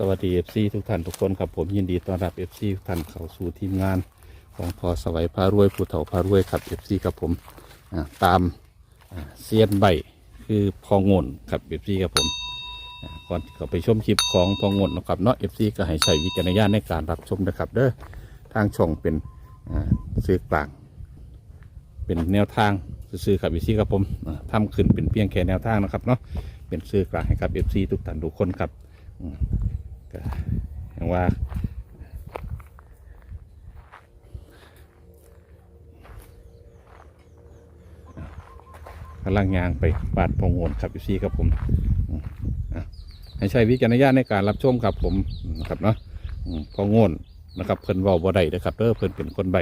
สวัสดีเอฟซีทุกท่านทุกคนครับผมยินดีต้อนรับเอฟซีทุกท่านเข้าสู่ทีมงาน ของพอสวัยพารวยผู้เฒ่าพารวยครับเอฟซีครับผมอ่าตามอ่าเซียนใบคือพองนครับเอฟซีครับผมอ่าก่อนเข้าไปชมคลิปของพองนนะครับเนาะเอฟซีก็ให้ใช้วิจารณญาณในการรับชมนะครับเด้อทางช่องเป็นอ่าซื้อกลาง เป็นแนวทางซื้อๆครับเอฟซีครับผมอ่าทำขึ้นเป็นเพียงแค่แนวทางนะครับเนาะเป็นซื้อกลางให้กับเอฟซีทุกท่านทุกคนครับ ก็อย่างว่ากำลังยางไปบาดพงโอนครับพี่ซีครับผมอืมอะให้ใช้วิจารณญาณในการรับชมครับผมนะครับเนาะพองโอนนะครับเพิ่นว้าบ่ได้นะครับเด้อเพิ่นเป็นคนใบ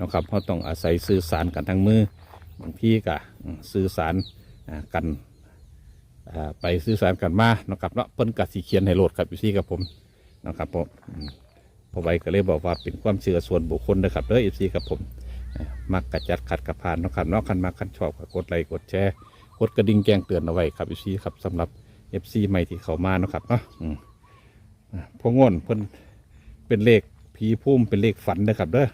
นะครับเขาต้องอาศัยสื่อสารกันทางมือบางที่ก็สื่อสารกัน อ่าไปสื่อสารกันมานะครับเนาะเพิ่นกัดสีเขียนให้โหลดครับพี่ซี่ครับผมนะครับผมอืมพอใบก็เลยบอกว่าเป็นความเชื่อส่วนบุคคลนะครับเด้อเอฟซีครับผมอ่ามักกระจัดขัดกระพานเนาะครับเนาะคันมาคันชอบก็กดไลค์กดแชร์กดกระดิ่งแจ้งเตือนเอาไว้ครับเอฟซีครับสำหรับเอฟซีใหม่ที่เข้ามาเนาะครับเนาะอืมอ่าพอง่นเพิ่นเป็นเลขผีพุ่มเป็นเลขฝันนะครับเด้อ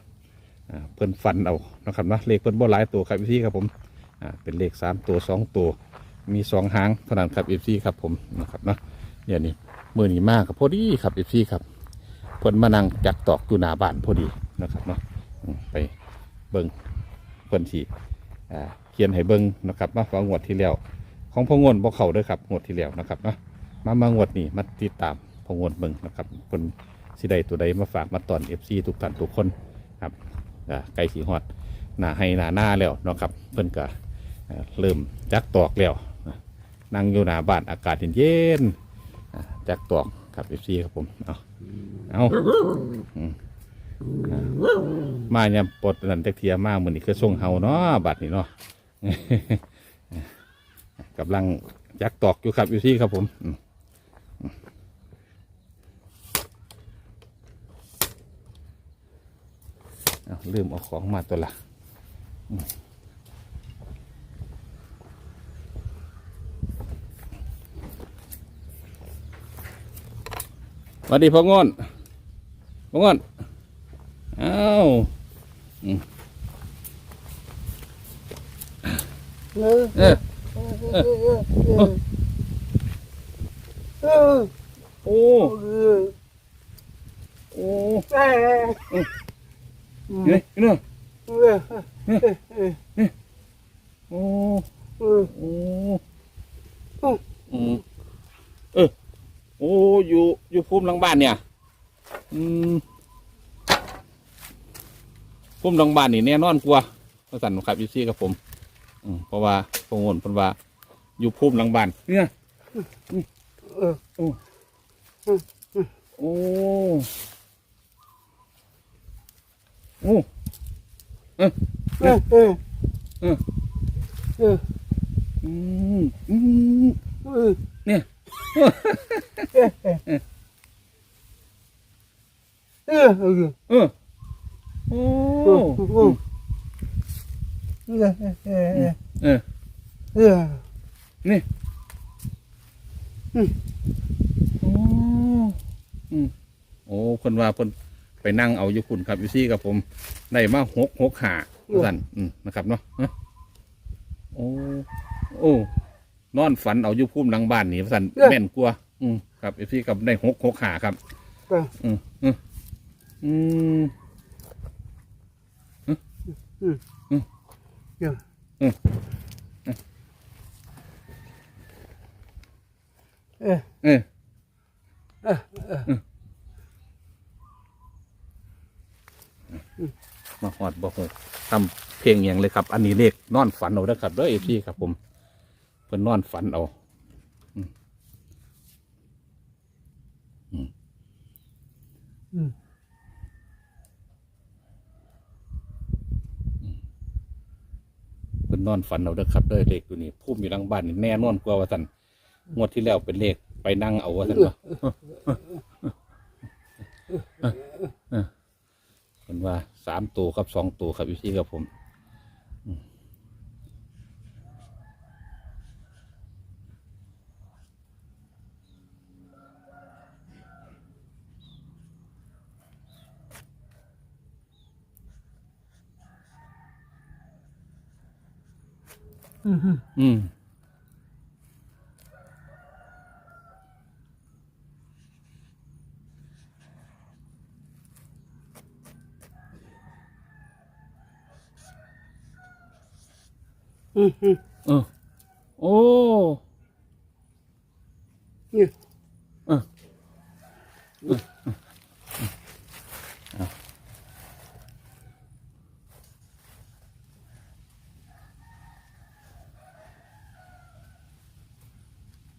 อ่าเพิ่นฝันเอานะครับเนาะเลขเพิ่นบ่หลายตัวครับพี่ซี่ครับผมอ่าเป็นเลขสามตัวสองตัว มีสองหางเท่านั้นครับเอฟซีครับผมนะครับเนาะเนี่ยนี่มือนีมากครับพอดีครับเอฟซีครับเพิ่นมานั่งจักตอกอยู่หน้าบ้านพอดีนะครับเนาะไปเบิ้งเพิ่นที่อ่าเขียนให้เบิ้งนะครับมาฟังงวดที่แล้วของพงวนบ่เข้าด้อครับงวดที่แล้วนะครับเนาะมามางวดนี้มาติดตามพงวนเบิ้งนะครับเพิ่นสิได้ตัวใดมาฝากมาตอนเอฟซีทุกท่านทุกคนครับอ่าไก่สีฮอดหน้าให้หน้าหน้าแล้วนะครับเพิ่นก็อ่าเริ่มจักตอกแล้ว นั่งอยู่หน้าบ้านอากาศเย็นๆอ่าจักตอกครับเอฟซีครับผมเอาเอาอืมอ่ามาเนี่ยปลดนันจักเทียมาเหมือนี่คือส่งเฮาเนาะบัดนี้เนาะ กำลังจักตอกอยู่ครับเอฟซีครับผมอืมเอาลืมเอาของมาตัวละ วัสดีพ่องอนพ่องอนเอ้าเออเออเออเออเออเออโอ้เออโอ้เออเฮ้ยเนาะเออเออโอ้เออโอ้อืมเออ โอ้ อยู่ อยู่มหลังบ้านเนี่ย อืมภูมิหลังบ้านนี่แน่นอนกว่าพระสันครับยูซี่กับผม อืมเพราะว่าพงวนเพนว่า อยู่ภูมิหลังบ้านเนี่ยเออโอ้โอ้โอ้เออเออเออเออมอืม เออ เนี่ย เออเออ เออ โอ้เออเออเออเออเออนี่โอ้อืมโอ้คนว่าเพิ่นไปนั่งเอาอยู่คุณครับอยู่ซี่กับผมได้มาหกหกหาสั่นอืมนะครับเนาะฮะโอ้โอ้นอนฝันเอาอยู่พุ่มหลังบ้านนี่สั่นแม่นกลัวาอืมครับอยู่ซี่กับได้หกหกหาครับเอออืม อืมอืมเออเออเออเออเออมาหอดบ่หกทำเพลงอย่างเลยครับ อันนี้เลขนอนฝันเอาเด้อครับเด้อเอฟซีครับผมเพิ่นนอนฝันเอาอืมอืม อืม เพิ่ นอนฝันเอาเด้อครับเด้อเลขตัวนี้พุ่มอยู่หลังบ้านนี่แน่นอนกว่าว่าสันงวดที่แล้วเป็นเลขไปนั่งเอาว่าสันว่าเป็นว่าสามตัวครับสองตัวครับอยู่ที่กับผม อืมอืมอืมอืมอืม เออโอ้ เนี่ย เออ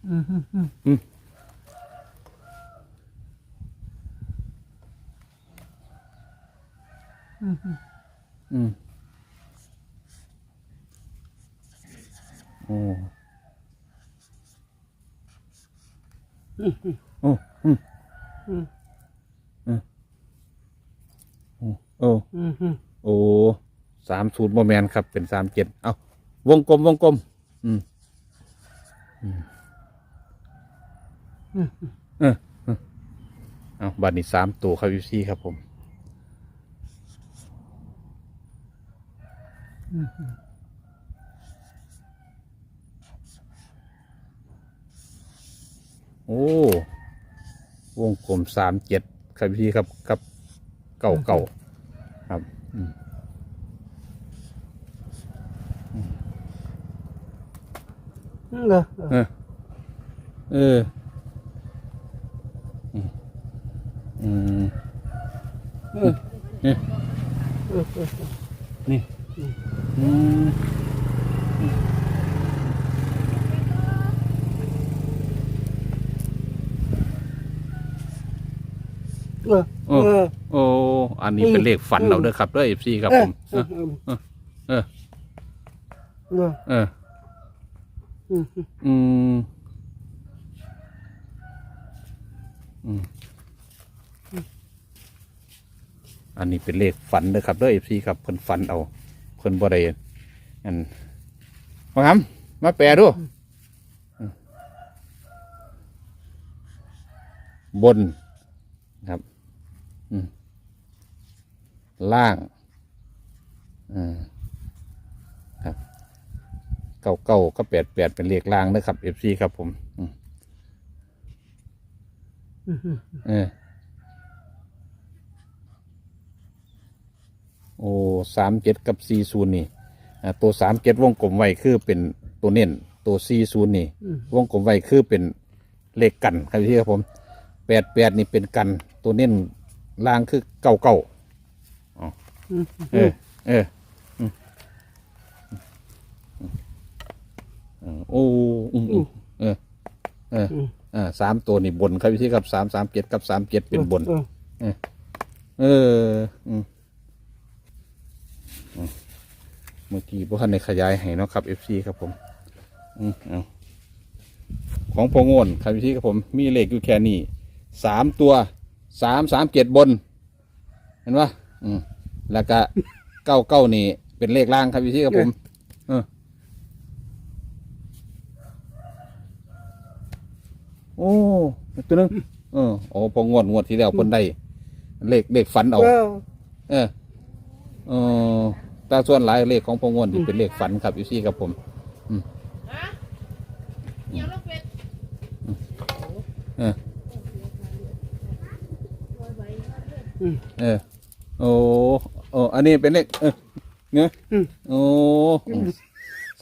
อืมอืมอืม อืม อืมอืม อืมโอ้อืมอืมโอ้อืมอืมโอ้โอ้อืมอืมโอ้สามศูนย์โมแมนครับ เป็นสามเจ็ดเอาวงกลมวงกลม อืมอืมเออเออเอาบัตรนี้สามตัวครับยูซี่ครับผม อืม โอ้ วงกลมสามเจ็ดครับพี่ครับครับเก่าเก่าครับอืมอืมเหรอเออ เออเอออืมอืมเออเนี่ย เออเออนี่อืมเออ เออ โอ้ อันนี้เป็นเลขฝันเราเด้อครับด้วยเอฟซีครับผม เออ เออ เออ เออ เออ อืม อืมอืมอืมอันนี้เป็นเลขฝันเด้อครับด้วยเอฟซีครับเพิ่นฝันเอา เพิ่นบ่ได้อันมาครับมาแปลดูบนครับอืมล่างอืมครับเก้าเก้าก็แปดแปดเป็นเลขล่างนะครับเอฟซีครับผมอืมอืมอืมเออ อ้สามเจ็ดกับสี่ศูนย์นี่อ่าตัวสามเจ็ดวงกลมไว้คือเป็นตัวเน้นตัวสี่ศูนย์นี่ อืม วงกลมไว้คือเป็นเลขกันครับพี่ครับผมแปดแปดนี่เป็นกัน ตัวเน้นล่างคือเก้าเก้าอืมเออเอออืมอืมโอ้อืมอืมเออเอออืมอ่าสามตัวนี่บนครับพี่ครับสามสามเจ็ดกับสามเจ็ดเป็นบน เออ เออ อืมอืมเมื่อกี้พวกท่านในขยายให้เนาะครับ FC ครับผมอืมเอาของพอโงนครับ FC ครับผมมีเลขอยู่แค่นี้สามตัวสามสามเจ็ดบน เห็นปะอืมแล้วก็เก้าเก้านี่เป็นเลขล่างครับ FC ครับผมเออโอ้ตัวนึงเออโอ้พองวดงวดที่แล้วคนได้เลขเลขฝันเอาเออเออเออ แตาส่วนหลายเลขของพองวนที่เป็นเลขฝันครับอยู่ซี่ครับผมเดี๋ยวเราเป็ดเอออืมเออโอ้โอ้อันนี้เป็นเลขเออเนี่ยอืมโอ้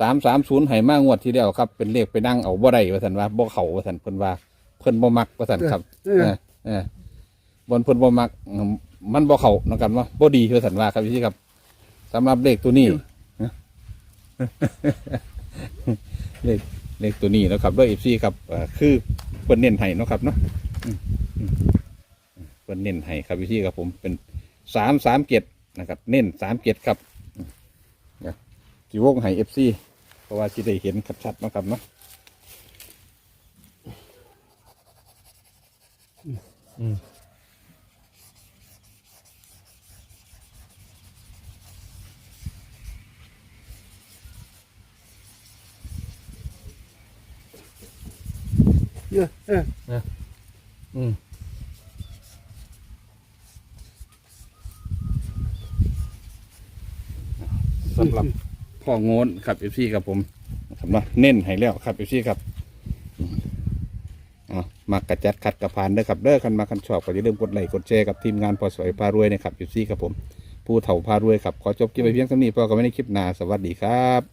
สามสามศูนย์ไหมางวดที่เดียวครับ เป็นเลขไปนั่งเอาบ่ได้ว่าสันว่าบ่เขาว่าสันเพิ่นว่าเพิ่นบ่มักว่าสันครับเอเอออเออบนเพิ่นบ่มักอืมมันบ่เขานะกันว่าบ่ดีว่าสันว่าครับพี่ครับ สำหรับเลขตัวนี้ เลขเลขตัวนี้นะครับด้วยเอฟซีครับเอ่อคือเพิ่นเน้นให้เนาะครับเนาะอืมอืมเพิ่นเน้นให้ครับพี่ซีครับผมเป็นสามสามเจ็ดนะครับ เน้นสามเจ็ดครับอืมเดี๋ยวจีวงให้เอฟซีเพราะว่าที่ได้เห็นชัดๆเนาะครับเนาะอืม เออเอออืมสำหรับพ่อโงนครับเอฟซีครับผมครับเนาะเน้นให้แล้วครับอฟซีครับอืมามากระจัดขัดกระพานเด้อครับเด้อคันมาคันชอบก็อย่าลืมกดไลค์กดแชร์กับทีมงานพอสวยพารวยนะครับอยู่ซี่ครับผม ผู้เฒ่าพารวยครับ ขอจบคลิปไปเพียงเท่านี้พอกันไม่ในคลิปหน้าสวัสดีครับ